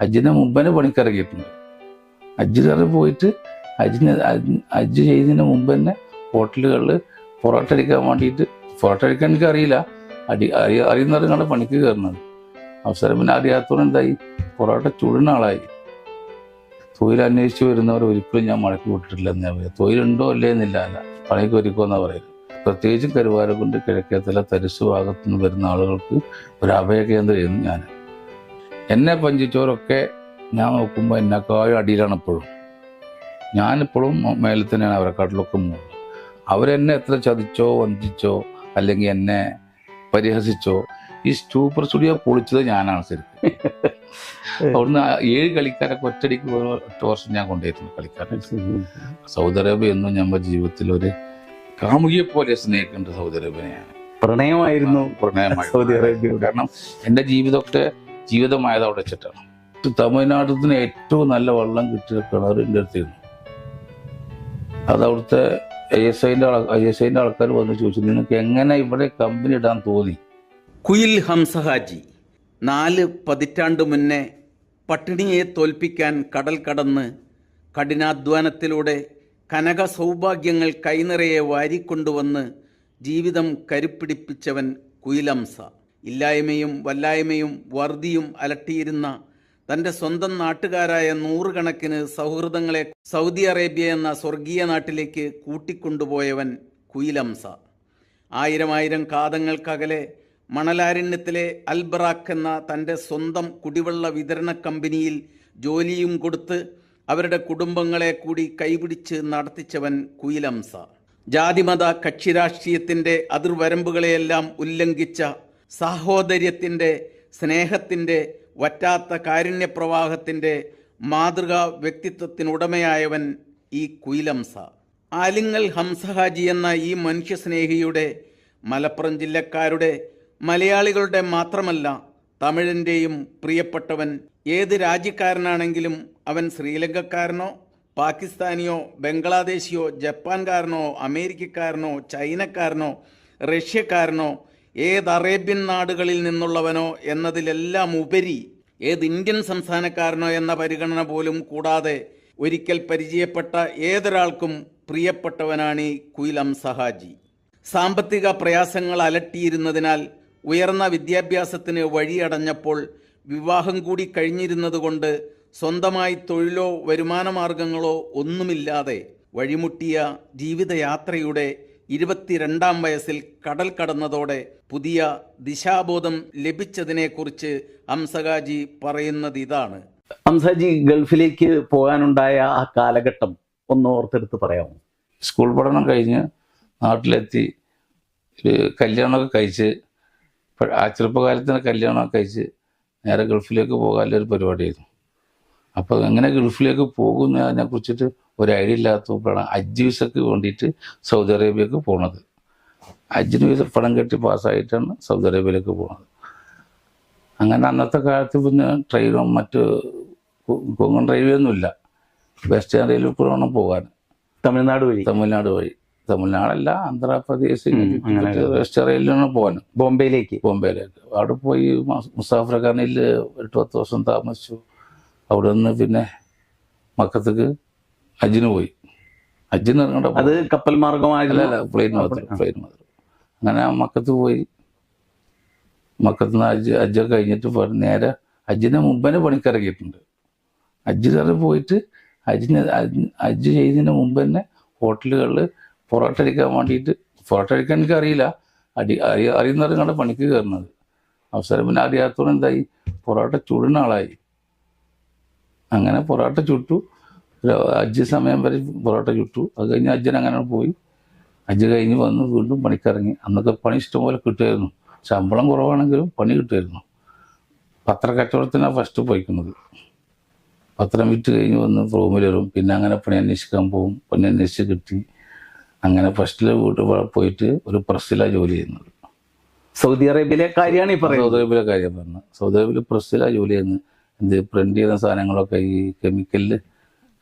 ഹജ്ജിന് മുമ്പനെ പണിക്കിറങ്ങിയിട്ടുണ്ട്. ഹജ്ജ് കയറി പോയിട്ട് ഹജ്ജിന് ഹജ്ജ് ചെയ്തതിന് മുമ്പ് തന്നെ ഹോട്ടലുകളിൽ പൊറോട്ട അടിക്കാൻ വേണ്ടിയിട്ട് പൊറോട്ട അടിക്കാൻ എനിക്ക് അറിയില്ല അടി അറിയ അറിയുന്നവരും പണിക്ക് കയറുന്നത് അവസരം പിന്നെ അറിയാത്തവർ എന്തായി? പൊറോട്ട ചുടുന്ന ആളായി. തൊഴിൽ അന്വേഷിച്ച് വരുന്നവർ ഒരിക്കലും ഞാൻ മടക്കി വിട്ടിട്ടില്ല എന്നാ പറയുക തൊഴിലുണ്ടോ അല്ലേ എന്നില്ല. അല്ല പണിക്ക് ഒരുക്കോ എന്നാ പറയുന്നത് പ്രത്യേകിച്ചും കരുവാരക്കുണ്ട് കിഴക്കേത്തല തരിശു ഭാഗത്തുനിന്ന് വരുന്ന ആളുകൾക്ക് ഒരു അഭയ കേന്ദ്രമായിരുന്നു ഞാൻ എന്നെ പഞ്ചിച്ചവരൊക്കെ ഞാൻ നോക്കുമ്പോൾ എന്നെക്കാളും അടിയിലാണ് ഇപ്പോഴും. ഞാനിപ്പോഴും മേലെ തന്നെയാണ് അവരെക്കാട്ടിലൊക്കെ മുകളിൽ അവരെന്നെ എത്ര ചതിച്ചോ വഞ്ചിച്ചോ അല്ലെങ്കിൽ എന്നെ പരിഹസിച്ചോ ഈ സൂപ്പർ സ്റ്റുഡിയോ പൊളിച്ചത് ഞാനാണ് ശരിക്കും. അവിടുന്ന് ഏഴ് കളിക്കാരൊക്കെ ഒറ്റടിക്ക് ഒറ്റ വർഷം ഞാൻ കൊണ്ടുപോയിരുന്നു കളിക്കാരൻ സൗദി അറേബ്യ എന്നും ഞമ്മ ജീവിതത്തിൽ ഒരു കാമുകിയെ പോലെ സ്നേഹിക്കേണ്ട സൗദി അറേബ്യനെയാണ്. പ്രണയമായിരുന്നു പ്രണയമായി സൗദി അറേബ്യ കാരണം എന്റെ ജീവിതമൊക്കെ ജീവിതമായത് അവിടെ വെച്ചിട്ടാണ്. തമിഴ്നാട്ടിൽ ഏറ്റവും നല്ല വെള്ളം കിട്ടിയ കിണർ എന്റെ അടുത്തിരുന്നു അത് അവിടുത്തെ ഐ എസ് ഐന്റെ ഐ എസ് ഐന്റെ ആൾക്കാർ വന്ന് ചോദിച്ചു നിങ്ങൾക്ക് എങ്ങനെ ഇവിടെ കമ്പനി ഇടാൻ തോന്നി? കുയിൽ ഹംസഹാജി നാല് പതിറ്റാണ്ട് മുന്നേ പട്ടിണിയെ തോൽപ്പിക്കാൻ കടൽ കടന്ന് കഠിനാധ്വാനത്തിലൂടെ കനക സൗഭാഗ്യങ്ങൾ കൈനിറയെ വാരിക്കൊണ്ടുവന്ന് ജീവിതം കരുപ്പിടിപ്പിച്ചവൻ കുയിലംസ ഇല്ലായ്മയും വല്ലായ്മയും വർദ്ധിയും അലട്ടിയിരുന്ന തന്റെ സ്വന്തം നാട്ടുകാരായ നൂറുകണക്കിന് സൗഹൃദങ്ങളെ സൗദി അറേബ്യ എന്ന സ്വർഗീയ നാട്ടിലേക്ക് കൂട്ടിക്കൊണ്ടുപോയവൻ കുയിലംസ. ആയിരം ആയിരം കാതങ്ങൾക്കകലെ മണലാരണ്യത്തിലെ അൽബറാഖ് എന്ന തന്റെ സ്വന്തം കുടിവെള്ള വിതരണ കമ്പനിയിൽ ജോലിയും കൊടുത്ത് അവരുടെ കുടുംബങ്ങളെ കൂടി കൈപിടിച്ച് നടത്തിച്ചവൻ കുയിലംസ. ജാതിമത കക്ഷിരാഷ്ട്രീയത്തിന്റെ അതിർവരമ്പുകളെയെല്ലാം ഉല്ലംഘിച്ച സാഹോദര്യത്തിന്റെ സ്നേഹത്തിന്റെ വറ്റാത്ത കാരുണ്യപ്രവാഹത്തിന്റെ മാതൃകാ വ്യക്തിത്വത്തിനുടമയായവൻ ഈ കുയിലംസ. ആലിങ്ങൽ ഹംസഹാജി എന്ന ഈ മനുഷ്യസ്നേഹിയുടെ മലപ്പുറം ജില്ലക്കാരുടെ മലയാളികളുടെ മാത്രമല്ല തമിഴിന്റെയും പ്രിയപ്പെട്ടവൻ ഏത് രാജ്യക്കാരനാണെങ്കിലും അവൻ ശ്രീലങ്കക്കാരനോ പാകിസ്ഥാനിയോ ബംഗ്ലാദേശിയോ ജപ്പാൻകാരനോ അമേരിക്കക്കാരനോ ചൈനക്കാരനോ റഷ്യക്കാരനോ ഏത് അറേബ്യൻ നാടുകളിൽ നിന്നുള്ളവനോ എന്നതിലെല്ലാം ഉപരി ഏത് ഇന്ത്യൻ സംസ്ഥാനക്കാരനോ എന്ന പരിഗണന പോലും കൂടാതെ ഒരിക്കൽ പരിചയപ്പെട്ട ഏതൊരാൾക്കും പ്രിയപ്പെട്ടവനാണ് ഈ കുയിലം സഹാജി സാമ്പത്തിക പ്രയാസങ്ങൾ അലട്ടിയിരുന്നതിനാൽ ഉയർന്ന വിദ്യാഭ്യാസത്തിന് വഴിയടഞ്ഞപ്പോൾ വിവാഹം കൂടി കഴിഞ്ഞിരുന്നതുകൊണ്ട് സ്വന്തമായി തൊഴിലോ വരുമാനമാർഗങ്ങളോ ഒന്നുമില്ലാതെ വഴിമുട്ടിയ ജീവിതയാത്രയുടെ ഇരുപത്തിരണ്ടാം വയസ്സിൽ കടൽ കടന്നതോടെ പുതിയ ദിശാബോധം ലഭിച്ചതിനെക്കുറിച്ച് ഹംസകാജി പറയുന്നത് ഇതാണ്. അംസജി ഗൾഫിലേക്ക് പോകാനുണ്ടായ ആ കാലഘട്ടം ഒന്ന് ഓർത്തെടുത്ത് പറയാമോ? സ്കൂൾ പഠനം കഴിഞ്ഞ് നാട്ടിലെത്തി ഒരു കല്യാണമൊക്കെ കഴിച്ച് ആ ചെറുപ്പകാലത്തിന് കല്യാണമൊക്കെ കഴിച്ച് നേരെ ഗൾഫിലേക്ക് പോകാനുള്ള ഒരു പരിപാടിയായിരുന്നു. അപ്പോൾ എങ്ങനെ ഗൾഫിലേക്ക് പോകുന്നതിനെ കുറിച്ചിട്ട് ഒരു ഐഡിയ ഇല്ലാത്തപ്പോഴാണ് ഹജ്ജ് വിസക്ക് വേണ്ടിയിട്ട് സൗദി അറേബ്യക്ക് പോണത്. അജ്ജിന് വിസ പണം കെട്ടി പാസ്സായിട്ടാണ് സൗദി അറേബ്യയിലേക്ക് പോകുന്നത് അങ്ങനെ അന്നത്തെ കാലത്ത് പിന്നെ ട്രെയിനും മറ്റ് കൊ- കൊങ്കൺ റെയിൽവേ ഒന്നുമില്ല വെസ്റ്റേൺ റെയിൽവേ കൂടെ വേണം പോകാൻ. തമിഴ്നാട് വഴി. തമിഴ്നാട് വഴി. തമിഴ്നാടല്ല ആന്ധ്രാപ്രദേശ് വെസ്റ്റേൺ അങ്ങനെ. വെസ്റ്റ് റെയിലാണ് പോകാൻ. ബോംബെയിലേക്ക്. ബോംബെയിലേക്ക്. അവിടെ പോയി മുസാഫർ ഖാനിൽ എട്ട് പത്ത് വർഷം താമസിച്ചു. അവിടെ നിന്ന് പിന്നെ മക്കത്തേക്ക് അജിന് പോയി. അജിന് ഇറങ്ങണ്ട അത് കപ്പൽ മാർഗമായില്ല പ്ലെയിൻ മാത്രം പ്ലെയിൻ മാത്രം. അങ്ങനെ ആ മക്കത്ത് പോയി. മക്കത്ത് നിന്ന് അജ് അജ്ജ കഴിഞ്ഞിട്ട് നേരെ അജിനെ മുമ്പേ പണിക്കിറങ്ങിയിട്ടുണ്ട്. ഹജ്ജ് കയറി പോയിട്ട് അജിന് ഹജ്ജ് ചെയ്തതിന് മുമ്പ് തന്നെ ഹോട്ടലുകളിൽ പൊറോട്ട അടിക്കാൻ വേണ്ടിയിട്ട് പൊറോട്ട അടിക്കാൻ എനിക്ക് അറിയില്ല അടി അറിയ അറിയുന്നവരും പണിക്ക് കയറുന്നത്. അവസരം പിന്നെ അറിയാത്തോടെ എന്തായി? പൊറോട്ട ചുടുന്ന ആളായി. അങ്ങനെ പൊറോട്ട ചുട്ടു. അജ്ജ് സമയം വരെ പൊറോട്ട ചുട്ടു. അത് കഴിഞ്ഞ് അജ്ജൻ അങ്ങനെ പോയി. അജ്ജ് കഴിഞ്ഞ് വന്ന് വീണ്ടും പണിക്കിറങ്ങി. അന്നൊക്കെ പണി ഇഷ്ടംപോലെ കിട്ടുമായിരുന്നു. ശമ്പളം കുറവാണെങ്കിലും പണി കിട്ടുമായിരുന്നു. പത്രക്കച്ചവടത്തിനാണ് ഫസ്റ്റ് പോയിക്കുന്നത്. പത്രം വിറ്റ് കഴിഞ്ഞ് വന്ന് റൂമിൽ വരും. പിന്നെ അങ്ങനെ പണി അന്വേഷിക്കാൻ പോകും പണി അന്വേഷിച്ച് കിട്ടി. അങ്ങനെ ഫസ്റ്റിലെ വീട്ടിൽ പോയിട്ട് ഒരു പ്രസ്സിലാണ് ജോലി ചെയ്യുന്നത്. സൗദി അറേബ്യയിലെ കാര്യമാണ് ഈ പറയുന്നത്. സൗദി അറേബ്യയിലെ കാര്യം പറഞ്ഞത് സൗദി അറേബ്യയിൽ പ്രസ്സിലാണ് ജോലി ചെയ്യുന്നത്. എന്ത് പ്രിന്റ് ചെയ്യുന്ന സാധനങ്ങളൊക്കെ ഈ കെമിക്കലിൽ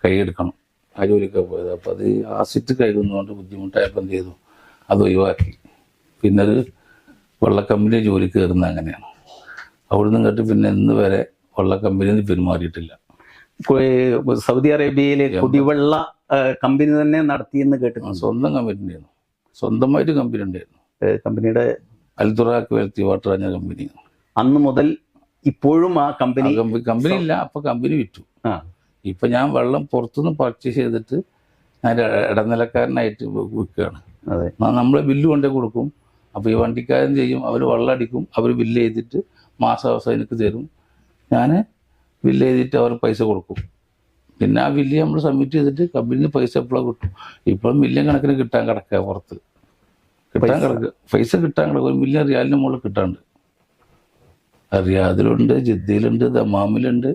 കൈയെടുക്കണം. ആ ജോലിയൊക്കെ പോയത്. അപ്പോൾ അത് ആസിഡ് കഴുകുന്നതുകൊണ്ട് ബുദ്ധിമുട്ടായപ്പോൾ എന്ത് ചെയ്തു? അത് ഒഴിവാക്കി. പിന്നെ അത് വെള്ളക്കമ്പനി ജോലി കയറുന്നത് അങ്ങനെയാണ്. അവിടുന്ന് കേട്ട് പിന്നെ ഇന്ന് വരെ വെള്ള കമ്പനിയിൽ നിന്ന് പിന്മാറിയിട്ടില്ല സൗദി അറേബ്യയിലെ കുടിവെള്ള കമ്പനി തന്നെ നടത്തിയെന്ന് കേട്ടിട്ടുണ്ട്. സ്വന്തം കമ്പനി ഉണ്ടായിരുന്നു. സ്വന്തമായിട്ട് കമ്പനി ഉണ്ടായിരുന്നു. കമ്പനിയുടെ അൽതുറാക്ക് വെൽത്തി വാട്ടർ എന്ന കമ്പനി അന്ന് മുതൽ ഇപ്പോഴും ആ കമ്പനി കമ്പനി ഇല്ല അപ്പൊ കമ്പനി വിറ്റു. ആ. ഇപ്പൊ ഞാൻ വെള്ളം പുറത്തുനിന്ന് പർച്ചേസ് ചെയ്തിട്ട് ഞാൻ ഇട- ഇടനിലക്കാരനായിട്ട് വിൽക്കുകയാണ്. അതെ. നമ്മൾ ബില്ല് കൊണ്ടേ കൊടുക്കും. അപ്പോൾ ഈ വണ്ടിക്കാരൻ ചെയ്യും. അവർ വെള്ളം അടിക്കും. അവർ ബില്ല് ചെയ്തിട്ട് മാസം അവസാനം എനിക്ക് തരും. ഞാൻ ബില്ല് ചെയ്തിട്ട് അവർ പൈസ കൊടുക്കും. പിന്നെ ആ ബില്ല് നമ്മൾ സബ്മിറ്റ് ചെയ്തിട്ട് കമ്പനിയിൽ പൈസ എപ്പോഴാണ് കിട്ടും? ഇപ്പോഴും മില്യൺ കണക്കിന് കിട്ടാൻ കിടക്കുക പുറത്ത്. കിട്ടാൻ? കിടക്കുക പൈസ കിട്ടാൻ കിടക്കുക ഒരു മില്യൺ റിയാലിന് മുകളിൽ കിട്ടാണ്ട്. റിയാദിലുണ്ട് ജിദ്ദയിലുണ്ട് ദമാമിലുണ്ട്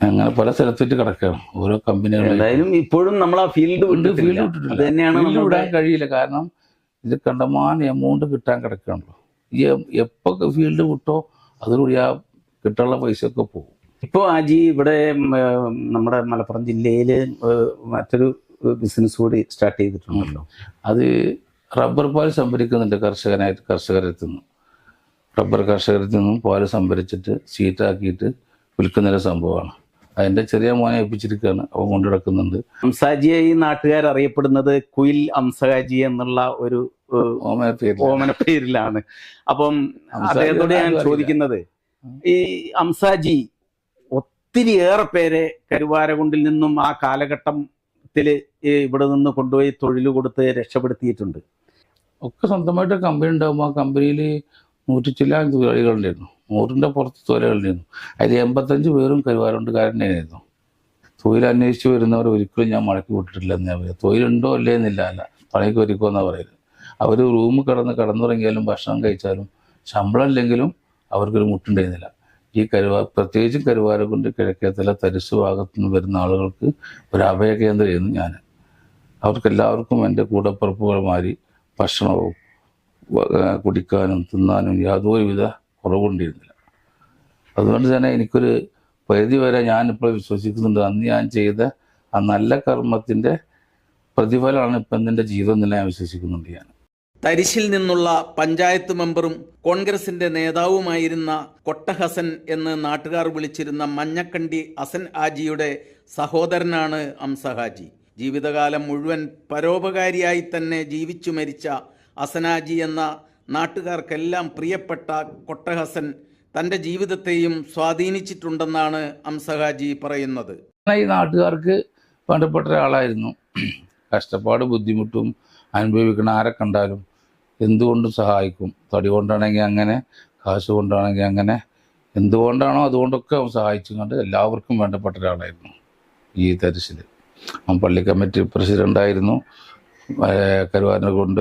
അങ്ങനെ പല സ്ഥലത്തേക്ക് കിടക്കുകയാണ്. ഓരോ കമ്പനികളും എന്തായാലും ഇപ്പോഴും നമ്മൾ ആ ഫീൽഡ് ഫീൽഡ് തന്നെയാണ് വിടാൻ കഴിയില്ല. കാരണം ഇത് കണ്ടമാനം എമൗണ്ട് കിട്ടാൻ കിടക്കണല്ലോ ഈ എപ്പോ ഫീൽഡ് വിട്ടോ അതോടുകൂടി ആ കിട്ടാനുള്ള പൈസ ഒക്കെ പോകും. ഇപ്പോ ആജി ഇവിടെ നമ്മുടെ മലപ്പുറം ജില്ലയിൽ മറ്റൊരു ബിസിനസ് കൂടി സ്റ്റാർട്ട് ചെയ്തിട്ടുണ്ടല്ലോ. അത് റബ്ബർ പാൽ സംഭരിക്കുന്നുണ്ട് കർഷകനായിട്ട് കർഷകരത്തിൽ നിന്ന് റബ്ബർ കർഷകരിൽ നിന്നും പാൽ സംഭരിച്ചിട്ട് സീറ്റാക്കിയിട്ട് വിൽക്കുന്നൊരു സംഭവമാണ്. അതിന്റെ ചെറിയ മോനെ ഏൽപ്പിച്ചിരിക്കുകയാണ്. അവൻ കൊണ്ടു നടക്കുന്നുണ്ട്. അംസാജിയെ ഈ നാട്ടുകാർ അറിയപ്പെടുന്നത് കുയിൽ അംസാജി എന്നുള്ള ഒരു ഓമന പേരിലാണ്. അപ്പം അദ്ദേഹത്തോട് ഞാൻ ചോദിക്കുന്നത് ഈ അംസാജി ഒത്തിരിയേറെ പേരെ കരുവാരകുണ്ടിൽ നിന്നും ആ കാലഘട്ടത്തിൽ ഇവിടെ നിന്ന് കൊണ്ടുപോയി തൊഴിൽ കൊടുത്ത് രക്ഷപ്പെടുത്തിയിട്ടുണ്ട്. ഒക്കെ സ്വന്തമായിട്ട് കമ്പനി ഉണ്ടാകുമ്പോൾ ആ കമ്പനിയിൽ നൂറ്റി ചില്ലാൻ തൊഴിലാളികളുണ്ടായിരുന്നു നൂറിന്റെ പുറത്ത് തൊഴിലാളികളുണ്ടായിരുന്നു അതിൽ എൺപത്തഞ്ച് പേരും കരുവാരുണ്ടുകാരനായിരുന്നു തൊഴിൽ അന്വേഷിച്ച് വരുന്നവർ ഒരിക്കലും ഞാൻ മടക്കി വിട്ടിട്ടില്ല എന്നാ പറയുക. തൊഴിലുണ്ടോ അല്ലേ എന്നില്ല അല്ല പണിക്ക് ഒരുക്കോ എന്നാണ് പറയുന്നത്. അവർ റൂമ് കിടന്ന് കിടന്നുറങ്ങിയാലും ഭക്ഷണം കഴിച്ചാലും ശമ്പളം ഇല്ലെങ്കിലും അവർക്കൊരു മുട്ടുണ്ടായിരുന്നില്ല. ഈ കരുവാ പ്രത്യേകിച്ചും കരുവാരക്കുണ്ട് കിഴക്കേത്തല തരിശു ഭാഗത്തു നിന്ന് വരുന്ന ആളുകൾക്ക് ഒരു അഭയ കേന്ദ്രമായിരുന്നു ഞാൻ. അവർക്കെല്ലാവർക്കും എന്റെ കൂടപ്പുറപ്പുകളുമാരി ഭക്ഷണവും വ- ആ, കുടിക്കാനും തിന്നാനും യാതൊരുവിധ കുറവുണ്ടായിരുന്നില്ല അതുകൊണ്ട് തന്നെ എനിക്കൊരു പരിധി വരെ ഞാനിപ്പോൾ വിശ്വസിക്കുന്നുണ്ട്. അന്ന് ഞാൻ ചെയ്ത ആ നല്ല കർമ്മത്തിന്റെ പ്രതിഫലമാണ് ഇപ്പം എന്റെ ജീവിതം തന്നെ ഞാൻ വിശ്വസിക്കുന്നുണ്ട് ഞാൻ. തരിശിൽ നിന്നുള്ള പഞ്ചായത്ത് മെമ്പറും കോൺഗ്രസിന്റെ നേതാവുമായിരുന്ന കൊട്ടഹസൻ എന്ന് നാട്ടുകാർ വിളിച്ചിരുന്ന മഞ്ഞക്കണ്ടി അസൻ ആജിയുടെ സഹോദരനാണ് അംസഹാജി ജീവിതകാലം മുഴുവൻ പരോപകാരിയായി തന്നെ ജീവിച്ചു മരിച്ച ഹസനാജി എന്ന നാട്ടുകാർക്കെല്ലാം പ്രിയപ്പെട്ട കൊട്ടഹസൻ തന്റെ ജീവിതത്തെയും സ്വാധീനിച്ചിട്ടുണ്ടെന്നാണ് അംസഹാജി പറയുന്നത്. ഈ നാട്ടുകാർക്ക് വേണ്ടപ്പെട്ട ഒരാളായിരുന്നു. കഷ്ടപ്പാട് ബുദ്ധിമുട്ടും അനുഭവിക്കണ ആരെ കണ്ടാലും എന്തുകൊണ്ടും സഹായിക്കും? തടി കൊണ്ടാണെങ്കിൽ അങ്ങനെ കാശ് കൊണ്ടാണെങ്കിൽ അങ്ങനെ എന്തുകൊണ്ടാണോ അതുകൊണ്ടൊക്കെ അവൻ സഹായിച്ചുകൊണ്ട് എല്ലാവർക്കും വേണ്ടപ്പെട്ട ഒരാളായിരുന്നു ഈ തരിശിൽ അവൻ പള്ളി കമ്മിറ്റി പ്രസിഡന്റായിരുന്നു കരുവാരനെ കൊണ്ട്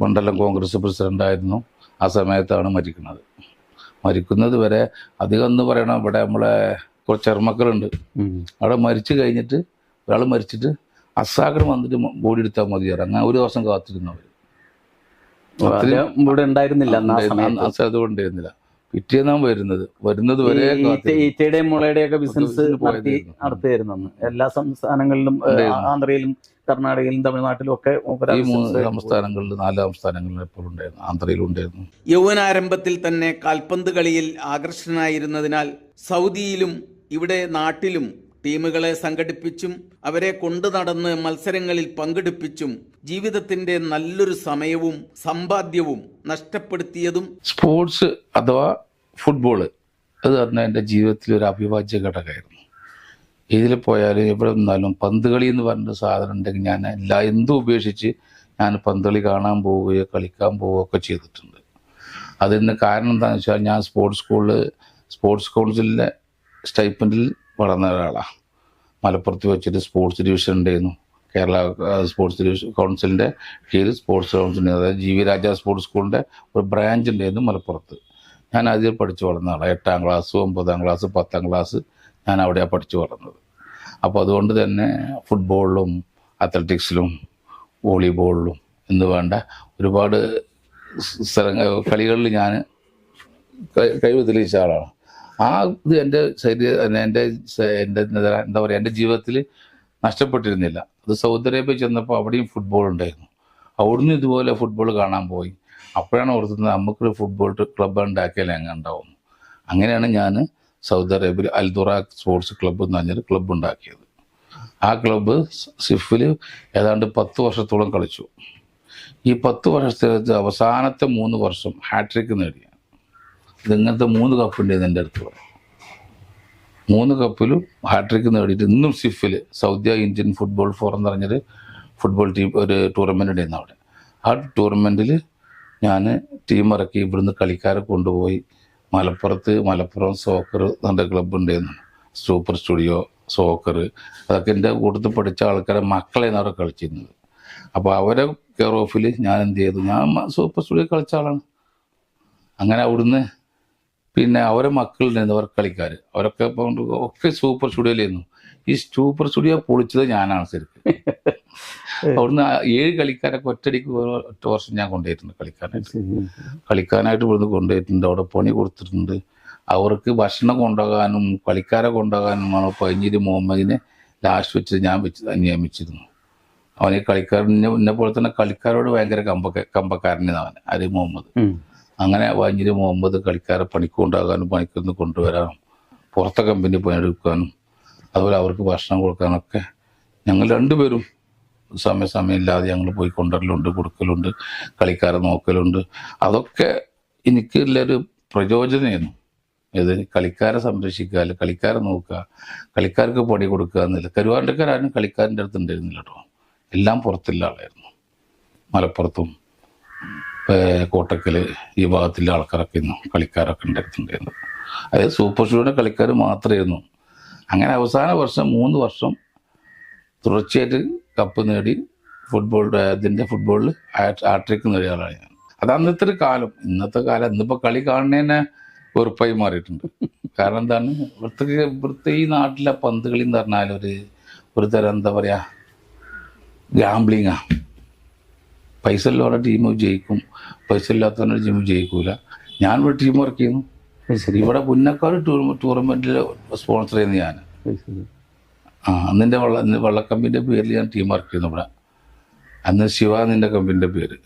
മണ്ഡലം കോൺഗ്രസ് പ്രസിഡന്റായിരുന്നു ആ സമയത്താണ് മരിക്കുന്നത്. മരിക്കുന്നത് വരെ അധികം എന്ന് പറയണം. ഇവിടെ നമ്മളെ കുറച്ച് ചെറുമക്കളുണ്ട്. അവിടെ മരിച്ചു കഴിഞ്ഞിട്ട് ഒരാൾ മരിച്ചിട്ട് അസാഗരം വന്നിട്ട് ബോഡി എടുത്താൽ മതി അങ്ങനെ ഒരു ദിവസം കാത്തിരുന്നു അവർ ഇവിടെ ഉണ്ടായിരുന്നില്ല അന്ന് പിറ്റേന്നാണ് വരുന്നത്. വരുന്നത് വരെ. ഈറ്റയുടെയും മുളയുടെയും ഒക്കെ ബിസിനസ് നടത്തി. അന്ന്. എല്ലാ സംസ്ഥാനങ്ങളിലും ആന്ധ്രയിലും കർണാടകയിലും തമിഴ്നാട്ടിലും ഒക്കെ ഈ മൂന്ന് സംസ്ഥാനങ്ങളിൽ നാല് സംസ്ഥാനങ്ങളിലും എപ്പോഴും ഉണ്ടായിരുന്നു. ആന്ധ്രയിലും ഉണ്ടായിരുന്നു. യൗവനാരംഭത്തിൽ തന്നെ കാൽപന്ത് കളിയിൽ ആകർഷണനായിരുന്നതിനാൽ സൗദിയിലും ഇവിടെ നാട്ടിലും ടീമുകളെ സംഘടിപ്പിച്ചും അവരെ കൊണ്ടു നടന്ന് മത്സരങ്ങളിൽ പങ്കെടുപ്പിച്ചും ജീവിതത്തിന്റെ നല്ലൊരു സമയവും സമ്പാദ്യവും നഷ്ടപ്പെടുത്തിയതും സ്പോർട്സ് അഥവാ ഫുട്ബോൾ അത് പറഞ്ഞാൽ എന്റെ ജീവിതത്തിൽ ഒരു അവിഭാജ്യ ഘടകമായിരുന്നു. ഇതിൽ പോയാലും എവിടെ നിന്നാലും പന്ത് കളി എന്ന് പറഞ്ഞ സാധനം ഉണ്ടെങ്കിൽ ഞാൻ എല്ലാ എന്തും ഉപേക്ഷിച്ച് ഞാൻ പന്ത് കളി കാണാൻ പോവുകയോ കളിക്കാൻ പോവുകയോ ഒക്കെ ചെയ്തിട്ടുണ്ട്. അതിന് കാരണം എന്താണെന്ന് വെച്ചാൽ ഞാൻ സ്പോർട്സ് സ്കൂളിൽ സ്പോർട്സ് കൗൺസിലിന്റെ സ്റ്റൈപ്പൻഡിൽ വളർന്ന ഒരാളാണ് മലപ്പുറത്ത് വെച്ചിട്ട് സ്പോർട്സ് ഡിവിഷൻ ഉണ്ടായിരുന്നു. കേരള സ്പോർട്സ് ഡിവിഷൻ കൗൺസിലിന്റെ കീഴിൽ സ്പോർട്സ് കൗൺസിൽ അതായത് ജി വി രാജ സ്പോർട്സ് സ്കൂളിന്റെ ഒരു ബ്രാഞ്ച് ഉണ്ടായിരുന്നു മലപ്പുറത്ത്. ഞാൻ അതിൽ പഠിച്ചു വളർന്ന ആളാണ് എട്ടാം ക്ലാസ് ഒമ്പതാം ക്ലാസ് പത്താം ക്ലാസ് ഞാൻ അവിടെയാണ് പഠിച്ചു വളർന്നത്. അപ്പോൾ അതുകൊണ്ട് തന്നെ ഫുട്ബോളിലും അത്ലറ്റിക്സിലും വോളിബോളിലും എന്ന് വേണ്ട ഒരുപാട് സ്ഥലങ്ങൾ കളികളിൽ ഞാൻ കഴിവ് തെളിയിച്ച ആളാണ്. ആ ഇത് എന്റെ ശരീര എന്റെ എന്റെ എന്താ പറയുക എന്റെ ജീവിതത്തിൽ നഷ്ടപ്പെട്ടിരുന്നില്ല. അത് സൗദി അറേബ്യ ചെന്നപ്പോൾ അവിടെയും ഫുട്ബോൾ ഉണ്ടായിരുന്നു. അവിടുന്ന് ഇതുപോലെ ഫുട്ബോൾ കാണാൻ പോയി. അപ്പോഴാണ് ഓർത്തുന്നത് നമുക്കൊരു ഫുട്ബോൾ ക്ലബ്ബ് ഉണ്ടാക്കിയാലേ അങ്ങനെ ഉണ്ടാവും അങ്ങനെയാണ് ഞാൻ സൗദി അറേബ്യയിൽ അൽദുറ സ്പോർട്സ് ക്ലബ്ബ് എന്ന് പറഞ്ഞൊരു ക്ലബ്ബ് ഉണ്ടാക്കിയത്. ആ ക്ലബ്ബ് സിഫിൽ ഏതാണ്ട് പത്ത് വർഷത്തോളം കളിച്ചു. ഈ പത്ത് വർഷത്തെ അവസാനത്തെ മൂന്ന് വർഷം ഹാട്രിക്ക് നേടിയ ഇതിങ്ങനത്തെ മൂന്ന് കപ്പുണ്ട് എന്റെ അടുത്ത്? മൂന്ന് കപ്പിലും ഹാട്രിക്ക് നേടിയിട്ട് ഇന്നും സിഫിൽ സൗദി ഇന്ത്യൻ ഫുട്ബോൾ ഫോറം എന്ന് പറഞ്ഞൊരു ഫുട്ബോൾ ടീം ഒരു ടൂർണമെന്റ് ഉണ്ടായിരുന്നു അവിടെ. ആ ടൂർണമെന്റിൽ ഞാൻ ടീം ഇറക്കി ഇവിടുന്ന് കളിക്കാരെ കൊണ്ടുപോയി മലപ്പുറത്ത് മലപ്പുറം സോക്കർ എന്റെ ക്ലബ്ബ് ഉണ്ടായിരുന്നു. സൂപ്പർ സ്റ്റുഡിയോ സോക്കർ അതൊക്കെ എന്റെ കൂട്ടത്തിൽ പഠിച്ച ആൾക്കാരെ മക്കളെയാണ് അവിടെ കളിച്ചിരുന്നത്. അപ്പോൾ അവരെ കെയർ ഓഫിൽ ഞാൻ എന്ത് ചെയ്തു? ഞാൻ സൂപ്പർ സ്റ്റുഡിയോ കളിച്ച ആളാണ്. അങ്ങനെ അവിടുന്ന് പിന്നെ അവരെ മക്കളുണ്ടായിരുന്നു അവർ കളിക്കാർ അവരൊക്കെ ഒക്കെ സൂപ്പർ സ്റ്റുഡിയോയിലായിരുന്നു ഈ സൂപ്പർ സ്റ്റുഡിയോ പൊളിച്ചത് ഞാനാണ് ശരിക്കും. അവിടുന്ന് ഏഴ് കളിക്കാരൊക്കെ ഒറ്റടിക്ക് ഒറ്റ വർഷം ഞാൻ കൊണ്ടുപോയിട്ടുണ്ട് കളിക്കാനായിട്ട്. കളിക്കാനായിട്ട് ഇവിടുന്ന് കൊണ്ടുപോയിട്ടുണ്ട്. അവിടെ പണി കൊടുത്തിട്ടുണ്ട്. അവർക്ക് ഭക്ഷണം കൊണ്ടുപോകാനും കളിക്കാരെ കൊണ്ടുപോകാനുമാണ് പൈഞ്ഞിരി മുഹമ്മദിനെ ലാസ്റ്റ് വെച്ച് ഞാൻ വെച്ച് നിയമിച്ചിരുന്നു അവനെ കളിക്കാരൻ കളിക്കാരനെ എന്നെ പോലെ തന്നെ കളിക്കാരോട് ഭയങ്കര കമ്പക്ക കമ്പക്കാരനാണ് അവൻ അരി മുഹമ്മദ്. അങ്ങനെ വഞ്ഞിരി മുഹമ്മദ് കളിക്കാരെ പണിക്ക് കൊണ്ടാകാനും കൊണ്ടുവരാനും പുറത്തെ കമ്പനി പണിയെടുക്കാനും അതുപോലെ അവർക്ക് ഭക്ഷണം കൊടുക്കാനൊക്കെ ഞങ്ങൾ രണ്ടുപേരും സമയ ഇല്ലാതെ ഞങ്ങൾ പോയി കൊണ്ടുവരലുണ്ട് കൊടുക്കലുണ്ട് കളിക്കാരെ നോക്കലുണ്ട്. അതൊക്കെ എനിക്ക് ഉള്ളൊരു പ്രചോദനമായിരുന്നു ഇത് കളിക്കാരെ സംരക്ഷിക്കുക അല്ലെ കളിക്കാരെ നോക്കുക കളിക്കാർക്ക് പണി കൊടുക്കുക എന്നില്ല. കരുവാണ്ടക്കാരും കളിക്കാരന്റെ അടുത്ത് ഉണ്ടായിരുന്നില്ല കേട്ടോ. എല്ലാം പുറത്തുള്ള ആളായിരുന്നു. മലപ്പുറത്തും കോട്ടക്കൽ ഈ ഭാഗത്തിലെ ആൾക്കാരൊക്കെ ഇന്നു കളിക്കാരൊക്കെ ഉണ്ടായിരുന്നുണ്ടായിരുന്നു അതായത് സൂപ്പർ ഷൂയുടെ കളിക്കാർ മാത്രമായിരുന്നു. അങ്ങനെ അവസാന വർഷം മൂന്ന് വർഷം തുടർച്ചയായിട്ട് കപ്പ് നേടി ഫുട്ബോൾ ഇതിന്റെ ഫുട്ബോളിൽ ആട്രിക്ക് നേടിയ ആളാണ് ഞാൻ. അത് അന്നത്തെ ഒരു കാലം. ഇന്നത്തെ കാലം ഇന്നിപ്പോൾ കളി കാണുന്നതിനെ വെറുപ്പായി മാറിയിട്ടുണ്ട്. കാരണം എന്താണ്? ഇവിടുത്തെ ഇവിടുത്തെ ഈ നാട്ടിലെ പന്ത് കളി എന്ന് പറഞ്ഞാൽ ഒരു ഒരു തരം എന്താ പറയുക ഗാംബ്ലിങ്ങാ പൈസ ഉള്ളവരുടെ ടീം ജയിക്കും. പൈസ ഇല്ലാത്തവരുടെ ടീം ജയിക്കൂല. ഞാൻ ഇവിടെ ടീം വർക്ക് ചെയ്യുന്നു ശരി. ഇവിടെ പുന്നക്കാട് ടൂർ ടൂർണമെന്റിൽ സ്പോൺസർ ചെയ്യുന്ന ഞാൻ. ആ അന്നിന്റെ വള്ള വള്ളക്കമ്പിന്റെ പേരിൽ ഞാൻ ടീം വർക്ക് ചെയ്യുന്നു ഇവിടെ. അന്ന് ശിവ നിന്റെ കമ്പിന്റെ പേര്.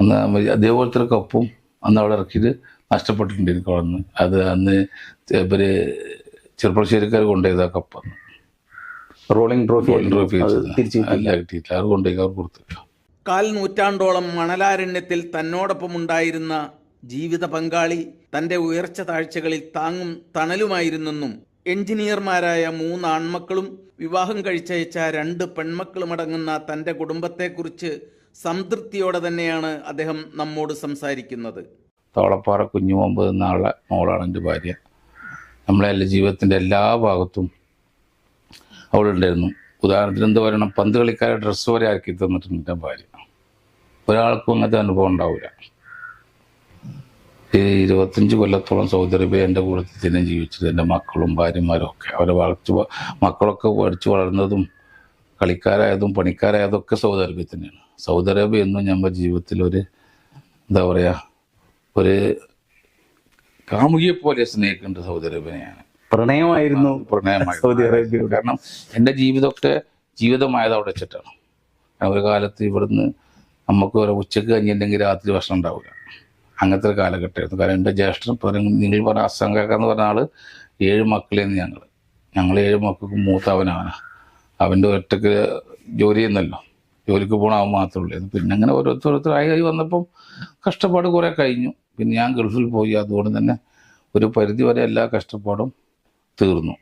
അന്ന് അതേപോലത്തെ ഒരു കപ്പും അന്ന് അവിടെ ഇറക്കിയിട്ട് നഷ്ടപ്പെട്ടിട്ടുണ്ട് എനിക്ക് അവിടെ നിന്ന് അത് അന്ന് ഇവർ ചെറുപ്പശ്ശേരിക്കാർ കൊണ്ടുപോയത് ആ കപ്പ് റോളിംഗ് ട്രോഫി ട്രോഫി അത് തിരിച്ചു അല്ല കിട്ടിയിട്ടില്ല. അത് കൊണ്ടുപോയി അവർ കൊടുത്തില്ല കാൽ നൂറ്റാണ്ടോളം മണലാരണ്യത്തിൽ തന്നോടൊപ്പമുണ്ടായിരുന്ന ജീവിത പങ്കാളി തന്റെ ഉയർച്ച താഴ്ചകളിൽ താങ്ങും തണലുമായിരുന്നെന്നും എഞ്ചിനീയർമാരായ മൂന്ന് ആൺമക്കളും വിവാഹം കഴിച്ചയച്ച രണ്ട് പെൺമക്കളുമടങ്ങുന്ന തന്റെ കുടുംബത്തെക്കുറിച്ച് സംതൃപ്തിയോടെ തന്നെയാണ് അദ്ദേഹം നമ്മോട് സംസാരിക്കുന്നത്. തോളപ്പാറ കുഞ്ഞു മുമ്പ് നാളെ മോളാണ് എന്റെ ഭാര്യ. നമ്മളെ എല്ലാ ജീവിതത്തിന്റെ എല്ലാ ഭാഗത്തും അവിടെ ഉണ്ടായിരുന്നു ഉദാഹരണത്തിന് എന്ത് പറയണം? പന്ത് കളിക്കാരെ ഡ്രസ്സ് വരെ ആക്കി തന്നിട്ടുണ്ട് എന്റെ ഭാര്യ. ഒരാൾക്കും അങ്ങനത്തെ അനുഭവം ഉണ്ടാവില്ല ഈ ഇരുപത്തഞ്ച് കൊല്ലത്തോളം സൗദി അറേബ്യ എന്റെ കൂട്ടത്തിൽ തന്നെ ജീവിച്ചത് എന്റെ മക്കളും ഭാര്യമാരും ഒക്കെ. അവരെ വളർച്ചു മക്കളൊക്കെ പഠിച്ചു വളർന്നതും കളിക്കാരായതും പണിക്കാരായതും ഒക്കെ സൗദി അറേബ്യ തന്നെയാണ്. സൗദി അറേബ്യ എന്നും നമ്മുടെ ജീവിതത്തിൽ ഒരു എന്താ പറയുക ഒരു കാമുകിയെ പോലെ സ്നേഹിക്കുന്നുണ്ട് സൗദി അറേബ്യനെയാണ്. പ്രണയമായിരുന്നു പ്രണയമായിരുന്നു. പ്രണയമായി സൗദി അറേബ്യ കാരണം എന്റെ ജീവിതമൊക്കെ ജീവിതമായത് അവിടെ വെച്ചിട്ടാണ്. ഒരു കാലത്ത് ഇവിടുന്ന് നമുക്ക് ഒരു ഉച്ചയ്ക്ക് കഴിഞ്ഞിട്ടുണ്ടെങ്കിൽ രാത്രി ഭക്ഷണം ഉണ്ടാവുക അങ്ങനത്തെ ഒരു കാലഘട്ടമായിരുന്നു. കാരണം എന്റെ ജ്യേഷ്ഠൻ നിങ്ങൾ പറഞ്ഞ അസംഖാക്ക എന്ന് പറഞ്ഞ ആൾ ഏഴ് മക്കളേന്ന് ഞങ്ങൾ ഞങ്ങൾ ഏഴ് മക്കൾക്ക് മൂത്തവനാണ്. അവന്റെ ഒറ്റയ്ക്ക് ജോലി ചെയ്യുന്നല്ലോ. ജോലിക്ക് പോകണ അവൻ മാത്രമേ ഉള്ളൂ. പിന്നെ അങ്ങനെ ഓരോരുത്തരോരുത്തരായി വന്നപ്പം കഷ്ടപ്പാട് കുറേ കഴിഞ്ഞു. പിന്നെ ഞാൻ ഗൾഫിൽ പോയി. അതുകൊണ്ട് തന്നെ ഒരു പരിധി വരെ എല്ലാ കഷ്ടപ്പാടും തീർന്നു.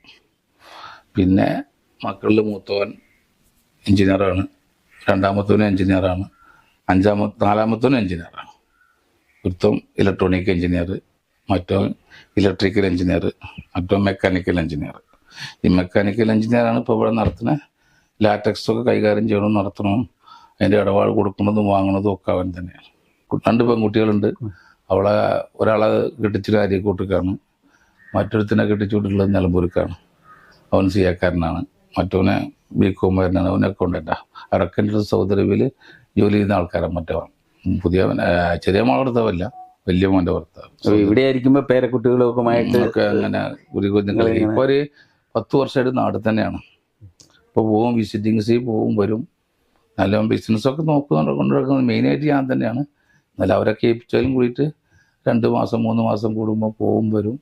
പിന്നെ മക്കളിൽ മൂത്തവൻ എഞ്ചിനീയറാണ്. രണ്ടാമത്തവനും എഞ്ചിനീയറാണ്. അഞ്ചാമത്തെ നാലാമത്തവനും എഞ്ചിനീയറാണ് ഒരുത്തം ഇലക്ട്രോണിക് എഞ്ചിനീയർ മറ്റോ ഇലക്ട്രിക്കൽ എഞ്ചിനീയർ മറ്റോ മെക്കാനിക്കൽ എഞ്ചിനീയർ ഈ മെക്കാനിക്കൽ എഞ്ചിനീയറാണ് ഇപ്പോൾ ഇവിടെ നടത്തുന്ന. ലാറ്റക്സൊക്കെ കൈകാര്യം ചെയ്യണം നടത്തണം അതിന്റെ ഇടപാട് കൊടുക്കുന്നതും വാങ്ങണതും ഒക്കെ അവൻ തന്നെയാണ്. രണ്ട് പെൺകുട്ടികളുണ്ട്. അവളെ ഒരാളെ കെട്ടിച്ചിട്ട് അരിക്കൂട്ടിക്കാണ് മറ്റൊരുത്തിനെ കെട്ടിച്ചുവിട്ടുള്ളത് നിലമ്പൂർക്കാണ്. അവൻ സിയാക്കാരനാണ് മറ്റവനെ ബി കോമാരനാണ് അവൻ അക്കൗണ്ടന്റാണ് അടക്കന്റെ സൗദി അറേബ്യയിൽ ജോലി ചെയ്യുന്ന ആൾക്കാരും മറ്റവൻ പുതിയ ചെറിയ മോളെ ഭർത്താവല്ല വലിയ മോന്റെ ഭർത്താവ്. ഇവിടെ ആയിരിക്കുമ്പോ പേരക്കുട്ടികളൊക്കെ ഒക്കെ അങ്ങനെ ഒരു കുഞ്ഞുങ്ങൾ ഇപ്പോൾ ഒരു പത്ത് വർഷമായിട്ട് നാട് തന്നെയാണ്. ഇപ്പോൾ പോവും വിസിറ്റിങ്സ് പോവും വരും. നല്ല ബിസിനസ്സൊക്കെ നോക്കുന്നുണ്ട് കൊണ്ടുനടക്കുന്നത്. മെയിൻ മെയിനായിട്ട് ഞാൻ തന്നെയാണ്. എന്നാലും അവരൊക്കെ ഏൽപ്പിച്ചാലും കൂടിയിട്ട് രണ്ട് മാസം മൂന്ന് മാസം കൂടുമ്പോൾ പോവും വരും.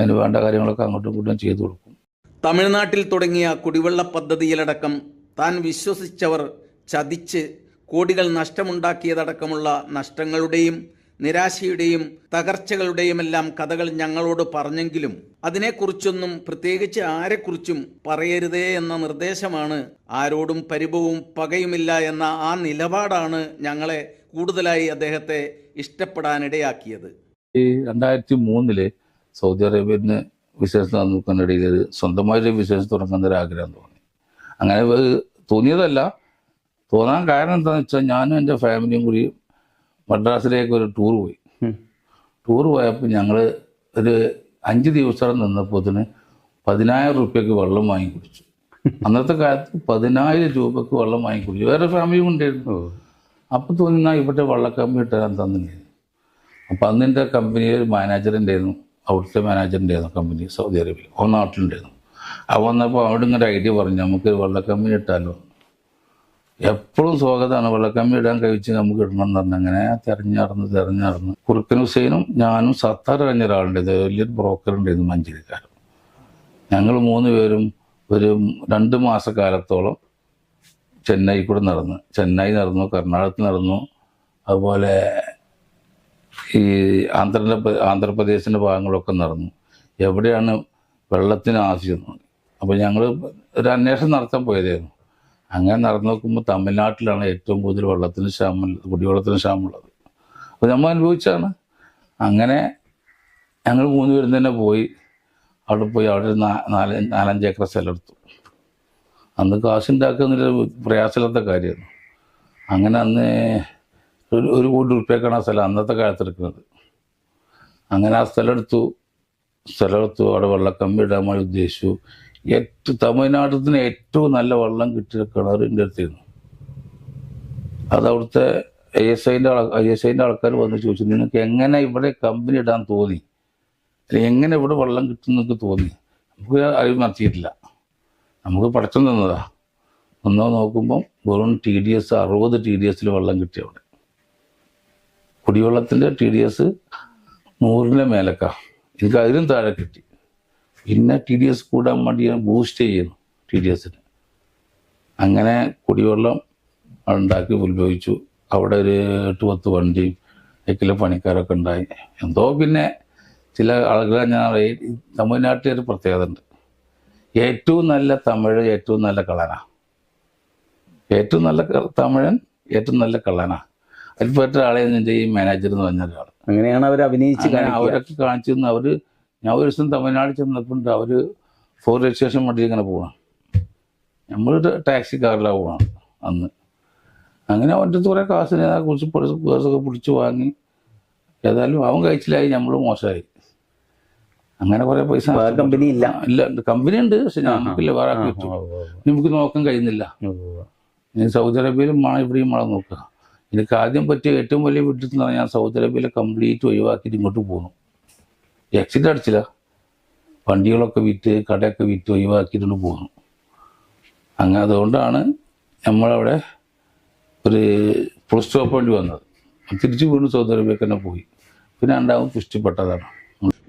അതിന് വേണ്ട കാര്യങ്ങളൊക്കെ അങ്ങോട്ടും ഇങ്ങോട്ടും ചെയ്തു കൊടുക്കും. തമിഴ്നാട്ടിൽ തുടങ്ങിയ കുടിവെള്ള പദ്ധതിയിലടക്കം താൻ വിശ്വസിച്ചവർ ചതിച്ച് കോടികൾ നഷ്ടമുണ്ടാക്കിയതടക്കമുള്ള നഷ്ടങ്ങളുടെയും നിരാശയുടെയും തകർച്ചകളുടെയുമെല്ലാം കഥകൾ ഞങ്ങളോട് പറഞ്ഞെങ്കിലും അതിനെക്കുറിച്ചൊന്നും പ്രത്യേകിച്ച് ആരെക്കുറിച്ചും പറയരുതേ എന്ന നിർദ്ദേശമാണ് ആരോടും പരിഭവവും പകയുമില്ല എന്ന ആ നിലപാടാണ് ഞങ്ങളെ കൂടുതലായി അദ്ദേഹത്തെ ഇഷ്ടപ്പെടാനിടയാക്കിയത്. ഈ രണ്ടായിരത്തി മൂന്നിൽ സൗദി അറേബ്യന് ബിസിനസ് നോക്കുന്നതിനിടയിൽ ഒരു സ്വന്തമായിട്ട് ബിസിനസ് തുടങ്ങുന്ന ഒരു ആഗ്രഹം തോന്നി. അങ്ങനെ തോന്നിയതല്ല. തോന്നാൻ കാരണം എന്താണെന്ന് വെച്ചാൽ ഞാനും എന്റെ ഫാമിലിയും കൂടി മദ്രാസിലേക്ക് ഒരു ടൂർ പോയി. ടൂർ പോയപ്പോൾ ഞങ്ങൾ ഒരു അഞ്ച് ദിവസം നിന്നപ്പോൾ തന്നെ പതിനായിരം റുപ്യക്ക് വെള്ളം വാങ്ങി കുടിച്ചു. അന്നത്തെ കാലത്ത് പതിനായിരം രൂപക്ക് വെള്ളം വാങ്ങി കുടിച്ചു. വേറെ ഫാമിലിയും ഉണ്ടായിരുന്നു. അപ്പം തോന്നുന്ന ഇവിടെ വള്ളക്കമ്പി ഇട്ടാൻ തന്നെ അപ്പം അന്ന് എന്റെ കമ്പനിയിൽ ഒരു മാനേജർ ഉണ്ടായിരുന്നു. അവിടുത്തെ മാനേജർ ഉണ്ടായിരുന്നു കമ്പനി സൗദി അറേബ്യയിൽ ഓ നാട്ടിലുണ്ടായിരുന്നു. അവ വന്നപ്പോൾ അവിടെ ഇങ്ങനെ ഐഡിയ പറഞ്ഞു നമുക്ക് വെള്ളക്കമ്പനി ഇട്ടാലോ? എപ്പോഴും സ്വാഗതമാണ്. വെള്ളക്കമ്മി ഇടാൻ കഴിച്ച് നമുക്ക് ഇടണം പറഞ്ഞു അങ്ങനെ തെരഞ്ഞടന്ന് കുറുക്കൻ ഹുസൈനും ഞാനും സത്താർ കഴിഞ്ഞ ഒരാളുണ്ടായത് വലിയൊരു ബ്രോക്കർ ഉണ്ടായിരുന്നു മഞ്ചേരിക്കാരൻ. ഞങ്ങൾ മൂന്ന് പേരും ഒരു രണ്ട് മാസക്കാലത്തോളം ചെന്നൈ കൂടെ നടന്നു ചെന്നൈ നടന്നു കർണാടകത്തിൽ നടന്നു. അതുപോലെ ഈ ആന്ധ്ര ആന്ധ്രാപ്രദേശിന്റെ ഭാഗങ്ങളൊക്കെ നടന്നു. എവിടെയാണ് വെള്ളത്തിന് ആവശ്യം അപ്പോൾ ഞങ്ങൾ ഒരു അന്വേഷണം നടത്താൻ പോയതായിരുന്നു. അങ്ങനെ നടന്നു നോക്കുമ്പോൾ തമിഴ്നാട്ടിലാണ് ഏറ്റവും കൂടുതൽ വെള്ളത്തിന് ക്ഷാമം കുടിവെള്ളത്തിന് ക്ഷാമമുള്ളത്. അപ്പോൾ നമ്മൾ അനുഭവിച്ചാണ് അങ്ങനെ ഞങ്ങൾ മൂന്ന് പേരും തന്നെ പോയി അവിടെ പോയി അവിടെ നാല് നാലഞ്ച് ഏക്കർ സ്ഥലം എടുത്തു അന്ന് കാശുണ്ടാക്കുന്നൊരു പ്രയാസമില്ലാത്ത കാര്യമായിരുന്നു അങ്ങനെ അന്ന് ഒരു ഒരു കോടി റുപ്യക്കാണ് ആ സ്ഥലം അന്നത്തെ കാലത്ത് എടുക്കുന്നത്. അങ്ങനെ ആ സ്ഥലം എടുത്തു. സ്ഥലം എടുത്തു അവിടെ വെള്ളക്കമ്പി ഇടാൻ വേണ്ടി ഉദ്ദേശിച്ചു. ഏറ്റവും തമിഴ്നാട്ടിൽ ഏറ്റവും നല്ല വെള്ളം കിട്ടിയ കിണർ എന്റെ അടുത്തായിരുന്നു അത് അവിടുത്തെ ഐ എസ് ഐന്റെ ഐ എസ് ഐന്റെ ആൾക്കാർ വന്ന് ചോദിച്ചു നിങ്ങൾക്ക് എങ്ങനെ ഇവിടെ കമ്പനി ഇടാൻ തോന്നി? എങ്ങനെ ഇവിടെ വെള്ളം കിട്ടും എന്നൊക്കെ തോന്നി? നമുക്ക് അറിവ് നടത്തിയിട്ടില്ല. നമുക്ക് പടച്ചം തന്നതാ. ഒന്നോ നോക്കുമ്പം വെറും ടി ഡി എസ് അറുപത് ടി ഡി എസിൽ വെള്ളം കിട്ടി അവിടെ. കുടിവെള്ളത്തിന്റെ ടി ഡി എസ് നൂറിന്റെ മേലക്കാ. എനിക്ക് അതിലും താഴെ കിട്ടി. പിന്നെ ടി ഡി എസ് കൂടാൻ വേണ്ടി ബൂസ്റ്റ് ചെയ്യുന്നു ടി ഡി എസിന് അങ്ങനെ കുടിവെള്ളം ഉണ്ടാക്കി ഉത്ഭവിച്ചു അവിടെ ഒരു എട്ട് പത്ത് വണ്ടിയും എക്കിലെ പണിക്കാരൊക്കെ ഉണ്ടായി. എന്തോ പിന്നെ ചില ആളുകൾ ഞാൻ തമിഴ്നാട്ടിൽ ഒരു പ്രത്യേകത ഉണ്ട്. ഏറ്റവും നല്ല തമിഴ് ഏറ്റവും നല്ല കളനാ ഏറ്റവും നല്ല തമിഴൻ ഏറ്റവും നല്ല കളനാ അതിൽപ്പെട്ട ആളെ എന്റെ ഈ മാനേജർ എന്ന് പറഞ്ഞ ഒരാൾ അങ്ങനെയാണ് അവർ അഭിനയിച്ച് അവരൊക്കെ കാണിച്ചു അവർ അവർ ഞാൻ ഒരു ദിവസം തമിഴ്നാട് ചെന്നപ്പോൾ അവർ ഫോർ രജിസ്ട്രേഷൻ വണ്ടി ഇങ്ങനെ പോകണം നമ്മൾ ടാക്സി കാറിലാണ് പോകണം അന്ന്. അങ്ങനെ അവന്റെ കുറേ കാശിനെ കുറിച്ച് പേഴ്സൊക്കെ പിടിച്ച് വാങ്ങി. ഏതായാലും അവൻ കഴിച്ചില്ലായി നമ്മൾ മോശമായി. അങ്ങനെ കുറേ പൈസ കമ്പനി ഇല്ല. ഇല്ല കമ്പനി ഉണ്ട് പക്ഷെ ഞാൻ വേറെ നമുക്ക് നോക്കാൻ കഴിയുന്നില്ല. ഇനി സൗദി അറേബ്യയിലും മഴ ഇവിടെയും മണം നോക്കുക. എനിക്ക് ആദ്യം പറ്റിയ ഏറ്റവും വലിയ വിട്ടിട്ട് ഞാൻ സൗദി അറേബ്യയിലെ കംപ്ലീറ്റ് ഒഴിവാക്കിയിട്ട് ഇങ്ങോട്ട് പോന്നു. എക്സിറ്റ് അടിച്ചില്ല. വണ്ടികളൊക്കെ വിറ്റ് കടയൊക്കെ വിറ്റ് ഒഴിവാക്കിയിട്ട് പോകണം അങ്ങനെ അതുകൊണ്ടാണ് നമ്മളവിടെ ഒരു ഫുൾ സ്റ്റോപ്പ് വേണ്ടി വന്നത്. തിരിച്ചു വീണ്ടും സൗദി തന്നെ പോയി. പിന്നെ രണ്ടാമത് പുഷ്ടിപ്പെട്ടതാണ്.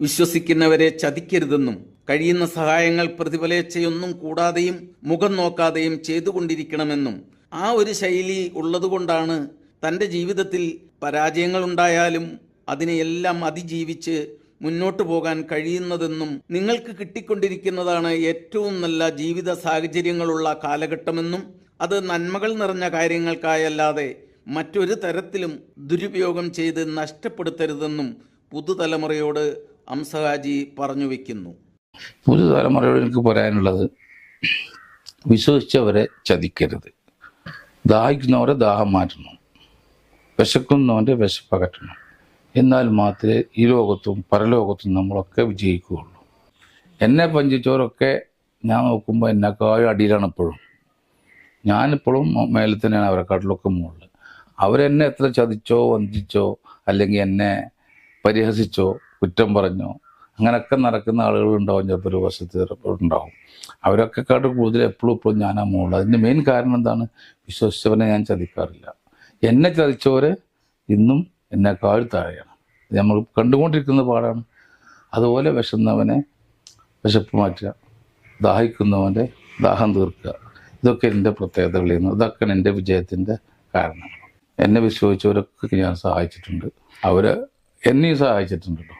വിശ്വസിക്കുന്നവരെ ചതിക്കരുതെന്നും കഴിയുന്ന സഹായങ്ങൾ പ്രതിഫലേച്ഛയൊന്നും കൂടാതെയും മുഖം നോക്കാതെയും ചെയ്തുകൊണ്ടിരിക്കണമെന്നും ആ ഒരു ശൈലി ഉള്ളതുകൊണ്ടാണ് തന്റെ ജീവിതത്തിൽ പരാജയങ്ങളുണ്ടായാലും അതിനെയെല്ലാം അതിജീവിച്ച് മുന്നോട്ട് പോകാൻ കഴിയുന്നതെന്നും നിങ്ങൾക്ക് കിട്ടിക്കൊണ്ടിരിക്കുന്നതാണ് ഏറ്റവും നല്ല ജീവിത സാഹചര്യങ്ങളുള്ള കാലഘട്ടമെന്നും അത് നന്മകൾ നിറഞ്ഞ കാര്യങ്ങൾക്കായല്ലാതെ മറ്റൊരു തരത്തിലും ദുരുപയോഗം ചെയ്ത് നഷ്ടപ്പെടുത്തരുതെന്നും പുതുതലമുറയോട് അംസഹാജി പറഞ്ഞു വയ്ക്കുന്നു പുതുതലമുറയോട് എനിക്ക് പറയാനുള്ളത് വിശ്വസിച്ചവരെ ചതിക്കരുത്. ദാഹിക്കുന്നവരെ ദാഹം മാറ്റണം വിശക്കുന്നവന്റെ വിശപ്പകറ്റണം എന്നാൽ മാത്രമേ ഈ ലോകത്തും പരലോകത്തും നമ്മളൊക്കെ വിജയിക്കുകയുള്ളൂ. എന്നെ പഞ്ചിച്ചവരൊക്കെ ഞാൻ നോക്കുമ്പോൾ എന്നെക്കാളും അടിയിലാണ് ഇപ്പോഴും. ഞാനിപ്പോഴും മേലെ തന്നെയാണ് അവരെക്കാട്ടിലൊക്കെ മുകളിൽ അവരെന്നെ എത്ര ചതിച്ചോ വഞ്ചിച്ചോ അല്ലെങ്കിൽ എന്നെ പരിഹസിച്ചോ കുറ്റം പറഞ്ഞോ അങ്ങനെയൊക്കെ നടക്കുന്ന ആളുകളുണ്ടാവും ചിലപ്പോൾ ഒരു വശത്ത് ഉണ്ടാവും. അവരൊക്കെ കാട്ട് കൂടുതൽ എപ്പോഴും ഞാൻ ഞാനാ മുകളിൽ അതിന്റെ മെയിൻ കാരണം എന്താണ്? വിശ്വസിച്ചവനെ ഞാൻ ചതിക്കാറില്ല. എന്നെ ചതിച്ചവരെ ഇന്നും എന്നെക്കാൾ താഴെയാണ്. നമ്മൾ കണ്ടുകൊണ്ടിരിക്കുന്ന പാടാണ്. അതുപോലെ വിശന്നവനെ വിശപ്പ് മാറ്റുക ദാഹിക്കുന്നവന്റെ ദാഹം തീർക്കുക. ഇതൊക്കെ എന്റെ പ്രത്യേകതകളിൽ നിന്ന്. എന്റെ വിജയത്തിന്റെ കാരണം. എന്നെ വിശ്വസിച്ചവരൊക്കെ ഞാൻ സഹായിച്ചിട്ടുണ്ട്. അവർ എന്നെയും സഹായിച്ചിട്ടുണ്ടല്ലോ.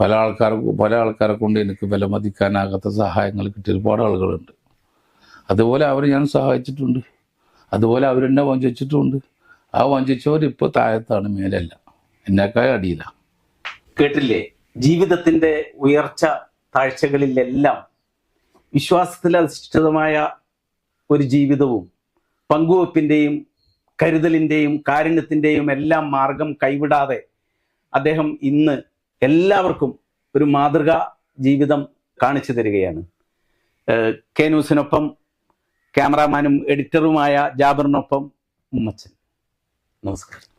പല ആൾക്കാർക്ക് പല ആൾക്കാരെ കൊണ്ട് എനിക്ക് വിലമതിക്കാനാകാത്ത സഹായങ്ങൾ കിട്ടിയ ഒരുപാട് ആളുകളുണ്ട്. അതുപോലെ അവർ ഞാൻ സഹായിച്ചിട്ടുണ്ട്. അതുപോലെ അവരെന്നെ വഞ്ചിച്ചിട്ടുമുണ്ട് ആ വഞ്ചിച്ചവർ ഇപ്പൊ താഴത്താണ് മേലല്ല. എന്നെക്കാൾ അടിയില്ല കേട്ടില്ലേ? ജീവിതത്തിന്റെ ഉയർച്ച താഴ്ചകളിലെല്ലാം വിശ്വാസത്തിൽ അധിഷ്ഠിതമായ ഒരു ജീവിതവും പങ്കുവെപ്പിന്റെയും കരുതലിന്റെയും കാരുണ്യത്തിന്റെയും എല്ലാം മാർഗം കൈവിടാതെ അദ്ദേഹം ഇന്ന് എല്ലാവർക്കും ഒരു മാതൃകാ ജീവിതം കാണിച്ചു തരികയാണ്. കെ ന്യൂസിനൊപ്പം ക്യാമറാമാനും എഡിറ്ററുമായ ജാബറിനൊപ്പം ഉമ്മച്ചൻ. ノースク。